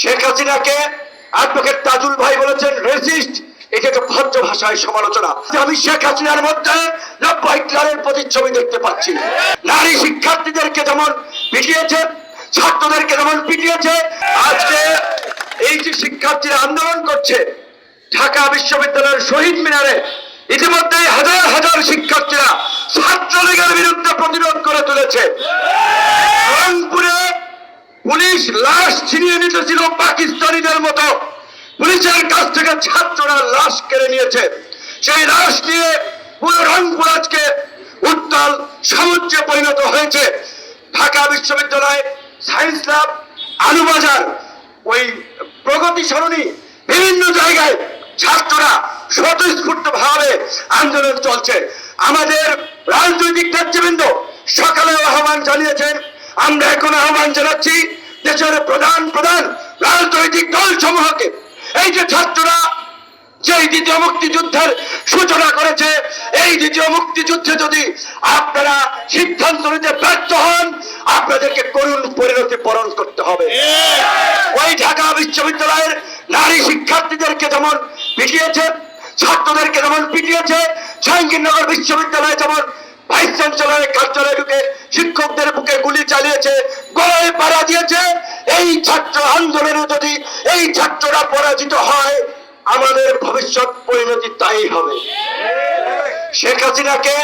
শেখ হাসিনাকে অ্যাডভোকেট তাজুল ভাই বলেছেন রেসিস্ট একটা ভদ্র ভাষায় সমালোচনা। আমি শেখ হাসিনার মধ্যে নব্য হিটলারের প্রতিচ্ছবি দেখতে পাচ্ছি। নারী শিক্ষার্থীদেরকে যেমন পিটিয়েছে, ছাত্রদেরকে যেমন পিটিয়েছে, আজকে এই যে শিক্ষার্থীরা আন্দোলন করছে, ঢাকা বিশ্ববিদ্যালয়ের শহীদ মিনারে ইতিমধ্যে হাজার হাজার শিক্ষার্থীরা ছাত্রলীগের বিরুদ্ধে প্রতিরোধ করে তুলেছে। পুলিশ লাশ ছিনিয়ে নিতেছিল পাকিস্তানিদের মতো। পুলিশের কাছ থেকে ছাত্ররা লাশ কেড়ে নিয়েছে। সেই লাশ নিয়ে পুরো রংপুর আজকে উত্তাল, সমুদ্রে পরিণত হয়েছে। ঢাকা বিশ্ববিদ্যালয় সায়েন্স ল্যাব, আলুবাজার, ওই প্রগতি সরণি, বিভিন্ন জায়গায় ছাত্ররা স্বতঃস্ফূর্ত ভাবে আন্দোলন চলছে। আমাদের রাজনৈতিক নেতৃবৃন্দ সকালে আহ্বান জানিয়েছেন, আমরা এখন আহ্বান জানাচ্ছি দেশের প্রধান প্রধান রাজনৈতিক দল সমূহকে এই যে ছাত্ররা যে দ্বিতীয় মুক্তিযুদ্ধের সূচনা করেছে, এই দ্বিতীয় মুক্তিযুদ্ধে যদি আপনারা সিদ্ধান্ত নিতে ব্যর্থ হন, আপনাদেরকে করুণ পরিণতি বরণ করতে হবে। ওই ঢাকা বিশ্ববিদ্যালয়ের নারী শিক্ষার্থীদেরকে যেমন পিটিয়েছে, ছাত্রদেরকে যেমন পিটিয়েছে, জাহাঙ্গীরনগর বিশ্ববিদ্যালয়ে যেমন ভাইস চ্যান্সেলরের কার্যালয়ে ঢুকে শিক্ষকদের চালিয়েছে, গলায় পাড়া দিয়েছে। এই ছাত্র আন্দোলনে যদি এই ছাত্ররা পরাজিত হয়, আমাদের ভবিষ্যৎ পরিণতি তাই হবে। শেখ হাসিনাকে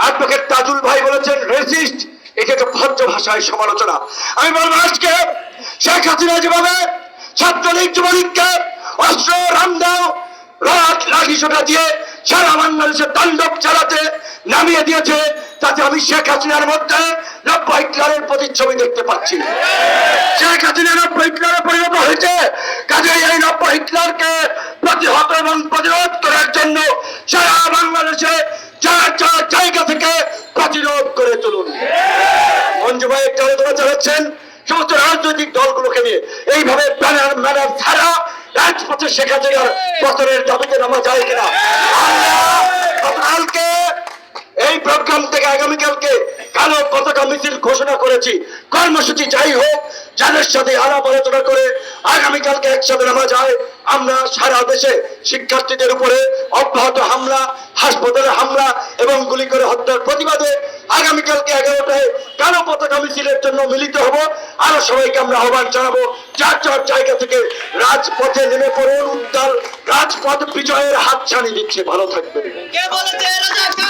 অ্যাডভোকেট তাজুল ভাই বলেছেন রেসিস্ট এটা একটা ভদ্র ভাষায় সমালোচনা। আমি বলব, আজকে শেখ হাসিনা যেভাবে ছাত্রলীগ যুবলীগকে অস্ত্র রামদাও রাত, লাঠি, সোটা দিয়ে সারা বাংলাদেশে তাণ্ডব চালাতে নামিয়ে দিয়েছে, তাতে আমি শেখ হাসিনার মধ্যে নব্য হিটলারের প্রতিচ্ছবি দেখতে পাচ্ছি। শেখ হাসিনা নব্য হিটলারে পরিণত হয়েছে। কাজেই এই নব্য হিটলারকে প্রতিহত এবং প্রতিরোধ করার জন্য সারা বাংলাদেশে যার যার জায়গা থেকে প্রতিরোধ করে তুলুন। মঞ্জু ভাই, একটা আলোচনা চালাচ্ছেন। সমস্ত রাজনৈতিক দলগুলোকে নিয়ে। এইভাবে ব্যানার, ম্যানার ছাড়া রাজপথে শেখ হাসিনার পতনের দাবিতে নামা যায় কিনা? আল্লাহ! গতকালকে এই প্রোগ্রাম থেকে আগামীকালকে কালো পতাকা মিছিল ঘোষণা করেছি। কর্মসূচি যাই হোক, যাদের সাথে আলাপ আলোচনা করে আগামীকালকে একসাথে নামা যায় আমরা সারা দেশে শিক্ষার্থীদের উপরে অব্যাহত হামলা, হাসপাতালে হামলা এবং গুলি করে হত্যার প্রতিবাদে আগামীকালকে এগারোটায় কালো পতাকা মিছিলের জন্য মিলিত হব। আরও সবাইকে আমরা আহ্বান জানাব, যার যার জায়গা থেকে রাজপথে নেমে পড়ুন, উত্তাল রাজপথ বিজয়ের হাত ছানি দিচ্ছে। ভালো রাজাকার